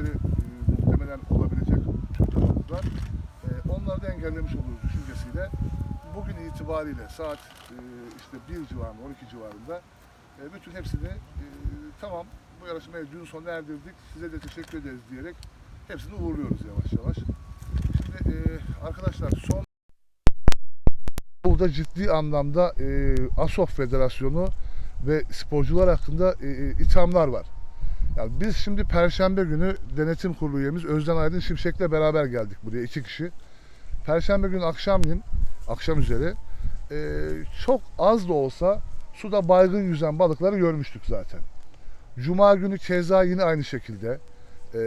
müşteri e, muhtemelen olabilecek balıklar. E, onları da engellemiş oluruz düşüncesiyle. Bugün itibariyle saat e, işte 1 civarında, 12 civarında e, bütün hepsini e, tamam bu yarışmayı dün sona erdirdik, size de teşekkür ederiz diyerek hepsini uğurluyoruz yavaş yavaş. Şimdi e, arkadaşlar son burada ciddi anlamda e, ASOF Federasyonu ve sporcular hakkında e, e, ithamlar var. Yani biz şimdi Perşembe günü denetim kurulu üyemiz Özden Aydın Şimşek'le beraber geldik buraya iki kişi. Perşembe günü akşamleyin, akşam üzeri e, çok az da olsa suda baygın yüzen balıkları görmüştük zaten. Cuma günü keza yine aynı şekilde. e,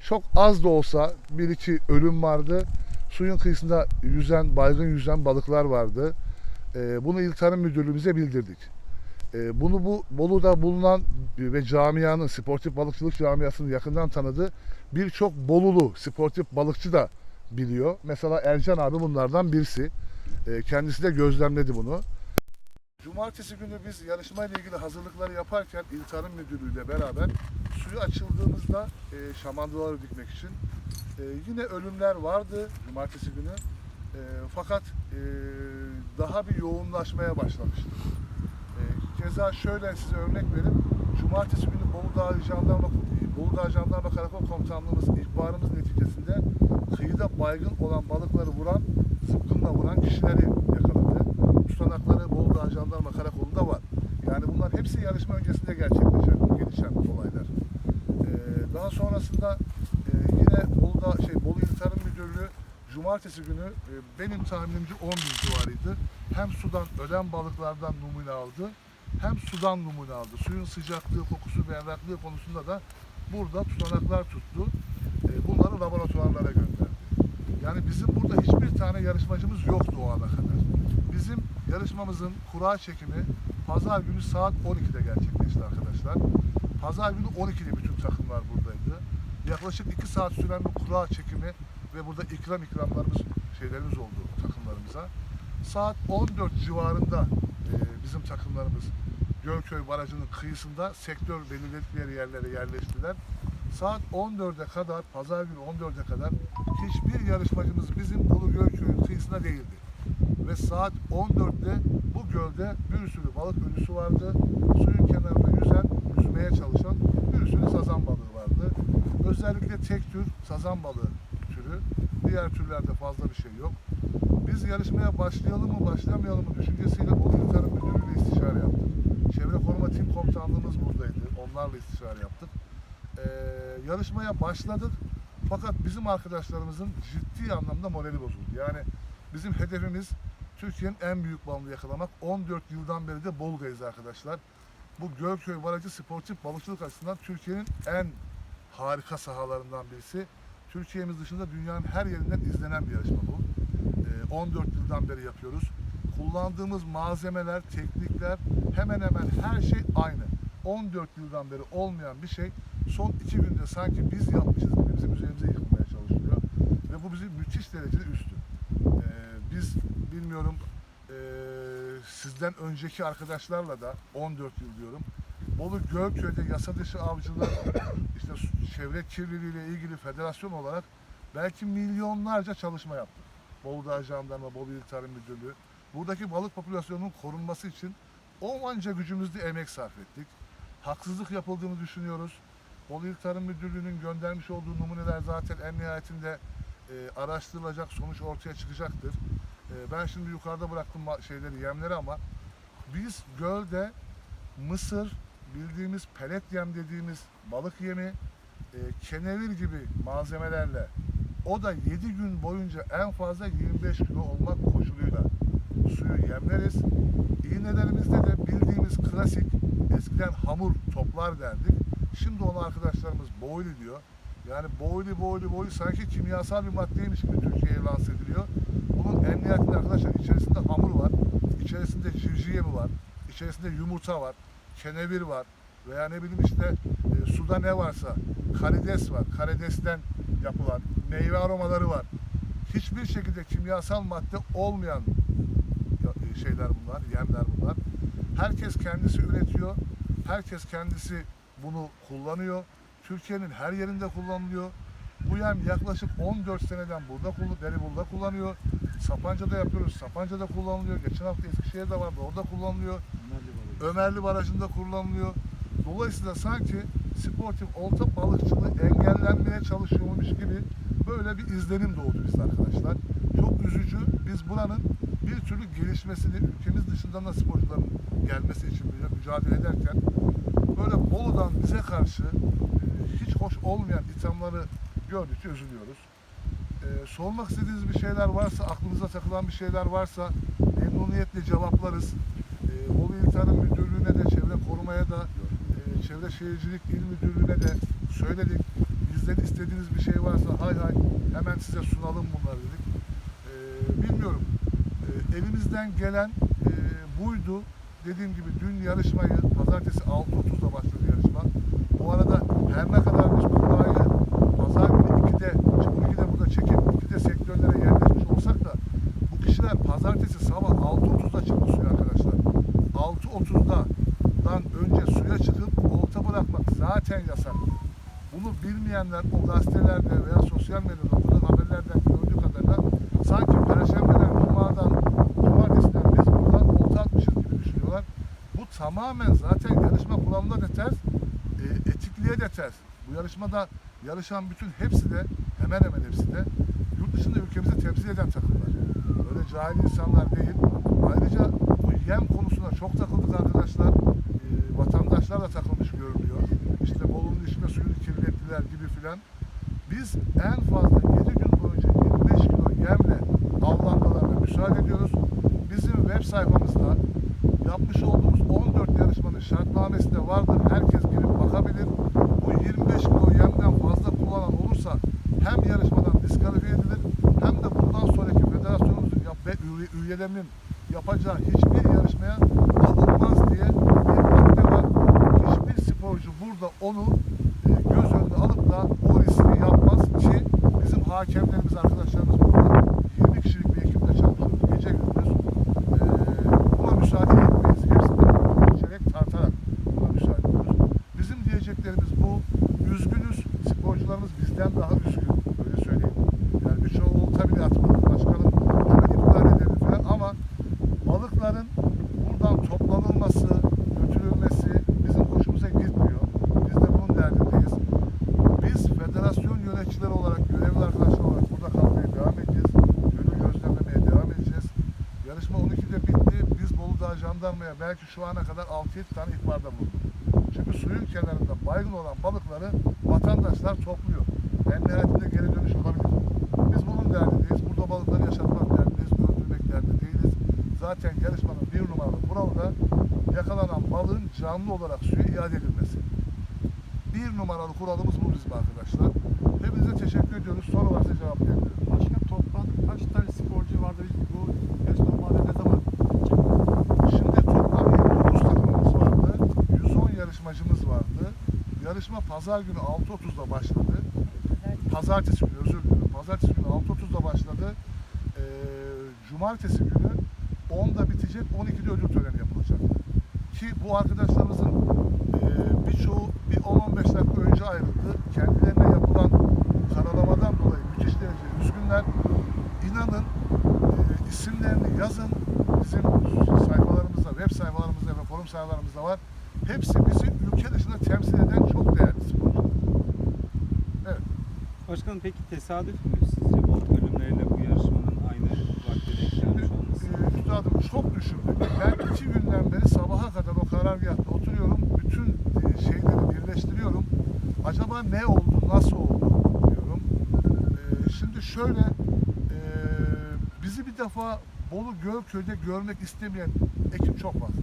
çok az da olsa bir iki ölüm vardı. Suyun kıyısında yüzen, baygın yüzen balıklar vardı. E, bunu İl Tarım Müdürlüğümüze bildirdik. E, bunu bu Bolu'da bulunan ve camianın, sportif balıkçılık camiasının yakından tanıdığı birçok Bolulu sportif balıkçı da biliyor. Mesela Ercan abi bunlardan birisi. E, kendisi de gözlemledi bunu. Cumartesi günü biz yarışma ile ilgili hazırlıkları yaparken İl Tarım Müdürlüğü ile beraber suyu açıldığımızda e, şamandıraları dikmek için e, yine ölümler vardı cumartesi günü. E, fakat daha bir yoğunlaşmaya başlamıştı. Keza şöyle size örnek vereyim. Cumartesi günü Bolu Dağı Jandarma Bolu Dağı Jandarma Karakol Komutanlığımız ihbarımız neticesinde kıyıda baygın olan balıkları vuran, zıpkınla vuran kişileri yakaladı. Tutanakları Bolu Dağı Jandarma Karakolu'nda var. Yani bunlar hepsi yarışma öncesinde gerçekleşen, gelişen olaylar. Ee, daha sonrasında e, yine Bolu'da şey Bolu İl Tarım Müdürlüğü Cumartesi günü e, benim tahminimce 10 bin civarıydı. Hem sudan ölen balıklardan numune aldı hem sudan numune aldı. Suyun sıcaklığı, kokusu, berraklığı konusunda da burada tutanaklar tuttu. E, bunları laboratuvarlara gönderdi. Yani bizim burada hiçbir tane yarışmacımız yoktu o ana kadar. Bizim yarışmamızın kura çekimi pazar günü saat 12'de gerçekleşti arkadaşlar. Pazar günü 12'de bütün takımlar buradaydı. Yaklaşık 2 saat süren bir kura çekimi ve burada ikram ikramlarımız şeylerimiz oldu takımlarımıza. Saat 14 civarında bizim takımlarımız Gölköy Barajı'nın kıyısında sektör belirledikleri yerlere yerleştiler. Saat 14'e kadar, pazar günü 14'e kadar hiçbir yarışmacımız bizim Bolu Gölköy'ün kıyısında değildi. Ve saat 14'te bu gölde bir sürü balık ölüsü vardı. Suyun kenarında yüzen, yüzmeye çalışan bir sürü sazan balığı vardı. Özellikle tek tür sazan balığı türü. Diğer türlerde fazla bir şey yok. Biz yarışmaya başlayalım mı başlamayalım mı düşüncesiyle Bolu Tarım Müdürlüğü istişare yaptık. Çevre Koruma Tim Komutanlığımız buradaydı. Onlarla istişare yaptık. Ee, yarışmaya başladık. Fakat bizim arkadaşlarımızın ciddi anlamda morali bozuldu. Yani bizim hedefimiz Türkiye'nin en büyük balını yakalamak. 14 yıldan beri de Bolu'dayız arkadaşlar. Bu Gölköy Barajı sportif balıkçılık açısından Türkiye'nin en harika sahalarından birisi. Türkiye'miz dışında dünyanın her yerinden izlenen bir yarışma bu. Ee, 14 yıldan beri yapıyoruz. Kullandığımız malzemeler, teknikler hemen hemen her şey aynı. 14 yıldan beri olmayan bir şey son iki günde sanki biz yapmışız gibi bizim üzerimize yıkılmaya çalışılıyor. Ve bu bizi müthiş derecede üstü. Ee, biz bilmiyorum ee, sizden önceki arkadaşlarla da 14 yıl diyorum. Bolu Gölköy'de yasa dışı avcılık, işte çevre kirliliği ile ilgili federasyon olarak belki milyonlarca çalışma yaptık. Bolu Dağı Jandarma, Bolu İl Tarım Müdürlüğü. Buradaki balık popülasyonunun korunması için onca gücümüzde emek sarf ettik. Haksızlık yapıldığını düşünüyoruz. Bolu İl Tarım Müdürlüğü'nün göndermiş olduğu numuneler zaten en nihayetinde e, araştırılacak, sonuç ortaya çıkacaktır. E, ben şimdi yukarıda bıraktım şeyleri, yemleri ama biz gölde mısır, bildiğimiz pelet yem dediğimiz balık yemi, e, kenevir gibi malzemelerle o da 7 gün boyunca en fazla 25 kilo olmak koşuluyla suyu yemleriz. İğnelerimizde de bildiğimiz klasik eskiden hamur toplar derdik. Şimdi onu arkadaşlarımız boyli diyor. Yani boylu boylu boylu sanki kimyasal bir maddeymiş gibi Türkiye'ye lanse ediliyor. Bunun en nihayetinde arkadaşlar içerisinde hamur var, içerisinde civciv yemi var, içerisinde yumurta var, kenevir var veya ne bileyim işte e, suda ne varsa karides var, karidesten yapılan meyve aromaları var. Hiçbir şekilde kimyasal madde olmayan ya- e, şeyler bunlar, yemler bunlar. Herkes kendisi üretiyor, herkes kendisi bunu kullanıyor. Türkiye'nin her yerinde kullanılıyor. Bu yem yaklaşık 14 seneden burada burada kullanıyor. Sapanca'da yapıyoruz. Sapanca'da kullanılıyor. Geçen hafta Eskişehir'de vardı. Orada kullanılıyor. Ömerli Barajı'nda kullanılıyor. Dolayısıyla sanki sportif olta balıkçılığı engellenmeye çalışıyormuş gibi böyle bir izlenim doğdu bizde arkadaşlar. Çok üzücü. Biz buranın bir türlü gelişmesini, ülkemiz dışından da sporcuların gelmesi için müca- mücadele ederken böyle Bolu'dan bize karşı e, hiç hoş olmayan ithamları gördükçe üzülüyoruz. E, sormak istediğiniz bir şeyler varsa, aklınıza takılan bir şeyler varsa memnuniyetle cevaplarız. Bolu İl Tarım Müdürlüğü'ne de, Çevre Korumaya da, e, Çevre Şehircilik İl Müdürlüğü'ne de söyledik. Bizden istediğiniz bir şey varsa hay hay hemen size sunalım bunları dedik. E, bilmiyorum. E, elimizden gelen e, buydu. Dediğim gibi dün yarışmayı pazartesi 6.30'da başladı yarışma. Bu arada her ne kadar biz kurayı pazar günü 2'de, 12'de burada çekip 2'de sektörlere yerleşmiş olsak da bu kişiler pazartesi sabah 6.30'da çıktı suya arkadaşlar. 6.30'dan önce suya çıkıp olta bırakmak zaten yasak. Bunu bilmeyenler o gazetelerde veya sosyal medyada okunan haberlerden gördüğü kadarıyla sanki Perşembeden, Cuma'dan, Cumartesi'den biz burada olta atmışız gibi düşünüyorlar. Bu tamamen zaten yarışma kuralına da ters, e, etikliğe de ters. Bu yarışmada yarışan bütün hepsi de hemen hemen hepsi de yurt dışında ülkemizi temsil eden takımlar. Öyle cahil insanlar değil. Ayrıca bu yem konusuna çok takıldık arkadaşlar. E, vatandaşlar da görünüyor. Bolu'nun içme suyunu kirlettiler gibi filan. Biz en fazla 7 gün boyunca 25 kilo yemle avlanmalarına müsaade ediyoruz. Bizim web sayfamızda yapmış olduğumuz 14 yarışmanın şartnamesi de vardır. Herkes girip bakabilir. Bu 25 kilo yemden fazla kullanan olursa hem yarışmadan diskalifiye edilir hem de bundan sonraki federasyonumuzun ve üye- üyelerinin yapacağı hiçbir yarışmaya alınmaz diye bir madde var. Hiçbir sporcu burada onu e, göz önüne alıp da o riski yapmaz ki bizim hakemlerimiz arkadaşlarımız burada 20 kişilik bir ekiple çalışıyoruz gece gündüz. E, buna müsaade etmeyiz. Hepsini ölçerek tartarak buna müsaade ediyoruz. Bizim diyeceklerimiz bu. Üzgünüz. Sporcularımız bizden daha üzgün. Öyle söyleyeyim. Yani birçoğu olta bile atmadı. Başkanım hemen iptal edelim falan ama balıkların buradan toplanılması, götürülmesi bizim hoşumuza gitmiyor. Biz de bunun derdindeyiz. Biz federasyon yöneticileri olarak, görevli arkadaşlar olarak burada kalmaya devam edeceğiz. Gönül gözlemlemeye devam edeceğiz. Yarışma 12'de bitti. Biz Bolu Dağı Jandarmaya belki şu ana kadar 6-7 tane ihbarda bulunduk. Çünkü suyun kenarında baygın olan balıkları vatandaşlar topluyor. En nihayetinde geri dönüş olabilir. Biz bunun derdindeyiz. Burada balıkları yaşatmak derdindeyiz. Öldürmek derdinde değiliz. Zaten yarışmanın bir numaralı kuralı da yakalanan balığın canlı olarak suya iade edilmesi. Bir numaralı kuralımız bu bizim arkadaşlar. Hepinize teşekkür ediyoruz. Soru varsa cevaplayabilirim. Başka toplam kaç tane sporcu vardı bu yarışma madde ne zaman? Şimdi toplam 29 takımımız vardı. 110 yarışmacımız vardı. Yarışma pazar günü 6.30'da başladı. Pazartesi günü özür dilerim. Pazartesi günü 6.30'da başladı. Ee, cumartesi günü 10'da bitecek, 12'de ödül töreni yapılacaktı. Ki bu arkadaşlarımızın e, birçoğu bir 10-15 dakika önce ayrıldı. Kendilerine yapılan karalamadan dolayı müthiş derece üzgünler. İnanın e, isimlerini yazın. Bizim sayfalarımızda, web sayfalarımızda ve forum sayfalarımızda var. Hepsi bizi ülke dışında temsil eden çok değerli sporcular. Evet. Başkanım peki tesadüf mü sizce balık ölümleriyle bu yarışmanın aynı vakte denk gelmiş olması? e, üstadım çok düşündük. Ben iki günden beri sabaha kadar o karargahta oturuyorum. Bütün e, şeyleri birleştiriyorum. Acaba ne oldu, nasıl oldu diyorum. E, şimdi şöyle e, bizi bir defa Bolu Gölköy'de görmek istemeyen ekip çok fazla.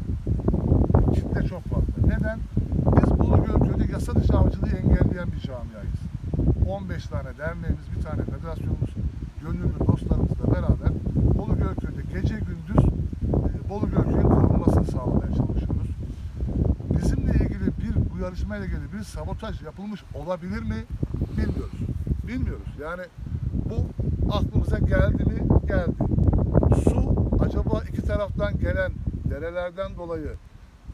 Kitle çok fazla. Neden? Biz Bolu Gölköy'de yasa dışı avcılığı engelleyen bir camiayız. 15 tane derneğimiz, bir tane federasyonumuz, gönüllü dostlarımızla beraber Bolu Gölköy'de gece gündüz e, Bolu Gölköy'ün korunmasını sağlamaya çalışıyoruz. Bizimle ilgili bir, bu yarışmayla ilgili bir sabotaj yapılmış olabilir mi? Bilmiyoruz. Bilmiyoruz. Yani bu aklımıza geldi mi? Geldi. Su acaba iki taraftan gelen derelerden dolayı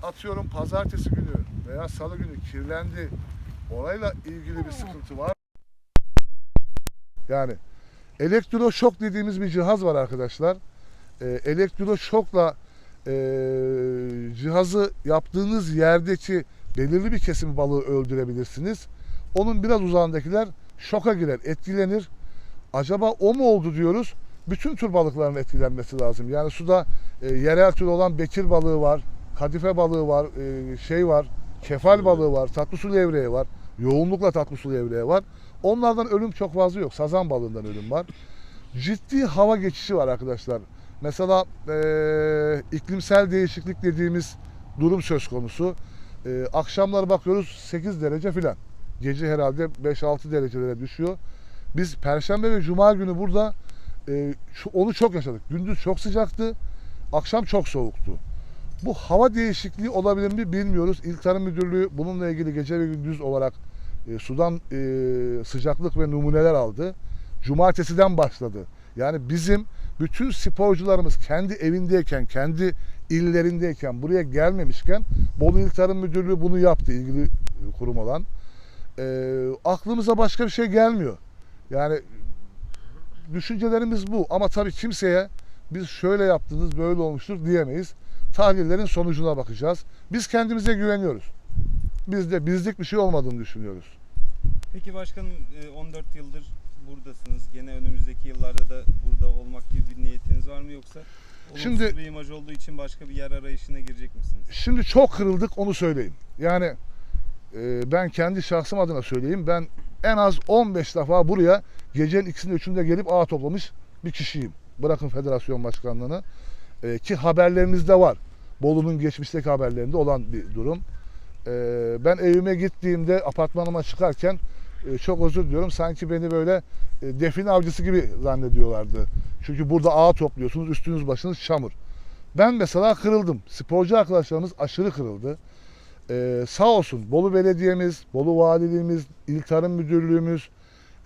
atıyorum pazartesi günü veya salı günü kirlendi. Orayla ilgili bir sıkıntı var. Yani elektroşok dediğimiz bir cihaz var arkadaşlar. Ee, elektroşokla e, cihazı yaptığınız yerdeki belirli bir kesim balığı öldürebilirsiniz. Onun biraz uzağındakiler şoka girer, etkilenir. Acaba o mu oldu diyoruz. Bütün tür balıkların etkilenmesi lazım. Yani suda e, yerel tür olan bekir balığı var, kadife balığı var, e, şey var, kefal balığı var, tatlı su levreği var. Yoğunlukla tatlı su levreği var. Onlardan ölüm çok fazla yok. Sazan balığından ölüm var. Ciddi hava geçişi var arkadaşlar. Mesela e, iklimsel değişiklik dediğimiz durum söz konusu. E, akşamlar bakıyoruz 8 derece filan. Gece herhalde 5-6 derecelere düşüyor. Biz Perşembe ve Cuma günü burada e, onu çok yaşadık. Gündüz çok sıcaktı, akşam çok soğuktu. Bu hava değişikliği olabilir mi bilmiyoruz. İl Tarım Müdürlüğü bununla ilgili gece ve gündüz olarak e, sudan e, sıcaklık ve numuneler aldı. Cumartesiden başladı. Yani bizim bütün sporcularımız kendi evindeyken, kendi illerindeyken, buraya gelmemişken Bolu İl Tarım Müdürlüğü bunu yaptı ilgili e, kurum olan. E, aklımıza başka bir şey gelmiyor. Yani düşüncelerimiz bu ama tabii kimseye biz şöyle yaptınız böyle olmuştur diyemeyiz. Tahlillerin sonucuna bakacağız. Biz kendimize güveniyoruz. Bizde bizlik bir şey olmadığını düşünüyoruz. Peki başkanım e, 14 yıldır buradasınız. Gene önümüzdeki yıllarda da burada olmak gibi bir niyetiniz var mı yoksa olumsuz Şimdi- bir imaj olduğu için başka bir yer arayışına girecek misiniz? Şimdi çok kırıldık onu söyleyeyim. Yani e, ben kendi şahsım adına söyleyeyim. Ben en az 15 defa buraya gecenin ikisinde üçünde gelip ağ toplamış bir kişiyim. Bırakın federasyon başkanlığını. E, ki haberlerimizde var. Bolu'nun geçmişteki haberlerinde olan bir durum. E, ben evime gittiğimde apartmanıma çıkarken e, çok özür diliyorum. Sanki beni böyle e, define avcısı gibi zannediyorlardı. Çünkü burada ağ topluyorsunuz, üstünüz başınız çamur. Ben mesela kırıldım. Sporcu arkadaşlarımız aşırı kırıldı. Ee, sağ olsun Bolu Belediye'miz, Bolu Valiliğimiz, İl Tarım Müdürlüğümüz,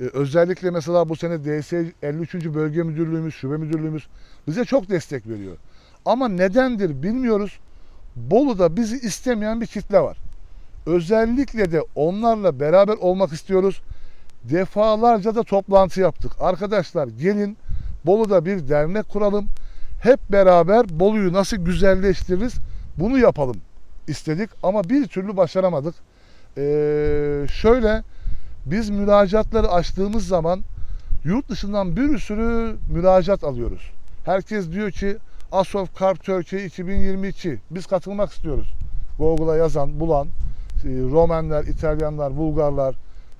e, özellikle mesela bu sene DS 53. Bölge Müdürlüğümüz, Şube Müdürlüğümüz bize çok destek veriyor. Ama nedendir bilmiyoruz. Bolu'da bizi istemeyen bir kitle var. Özellikle de onlarla beraber olmak istiyoruz. Defalarca da toplantı yaptık. Arkadaşlar gelin Bolu'da bir dernek kuralım. Hep beraber Bolu'yu nasıl güzelleştiririz bunu yapalım istedik ama bir türlü başaramadık. Ee, şöyle biz müracaatları açtığımız zaman yurt dışından bir sürü müracaat alıyoruz. Herkes diyor ki Asof Carp Turkey 2022 biz katılmak istiyoruz. Google'a yazan, bulan e, Romenler, İtalyanlar, Bulgarlar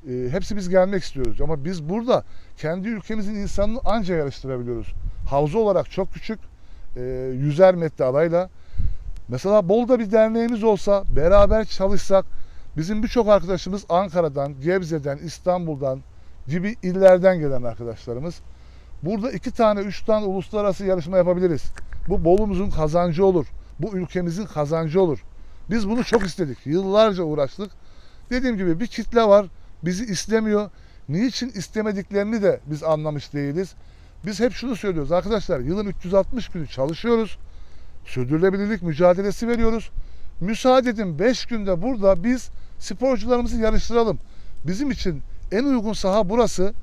e, hepsi biz gelmek istiyoruz. Ama biz burada kendi ülkemizin insanını anca yarıştırabiliyoruz. Havza olarak çok küçük, e, yüzer metre arayla. Mesela Bolu'da bir derneğimiz olsa, beraber çalışsak, bizim birçok arkadaşımız Ankara'dan, Gebze'den, İstanbul'dan gibi illerden gelen arkadaşlarımız. Burada iki tane, üç tane uluslararası yarışma yapabiliriz. Bu Bolu'muzun kazancı olur. Bu ülkemizin kazancı olur. Biz bunu çok istedik. Yıllarca uğraştık. Dediğim gibi bir kitle var. Bizi istemiyor. Niçin istemediklerini de biz anlamış değiliz. Biz hep şunu söylüyoruz. Arkadaşlar yılın 360 günü çalışıyoruz. Sürdürülebilirlik mücadelesi veriyoruz. Müsaade edin 5 günde burada biz sporcularımızı yarıştıralım. Bizim için en uygun saha burası.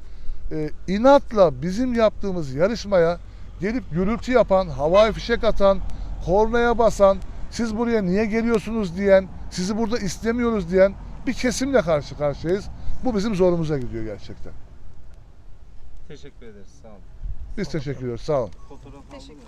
Ee, inatla bizim yaptığımız yarışmaya gelip gürültü yapan, havai fişek atan, kornaya basan, siz buraya niye geliyorsunuz diyen, sizi burada istemiyoruz diyen bir kesimle karşı karşıyayız. Bu bizim zorumuza gidiyor gerçekten. Teşekkür ederiz. Sağ olun. Biz teşekkür ediyoruz. Sağ olun. Fotoğraf? Teşekkürler.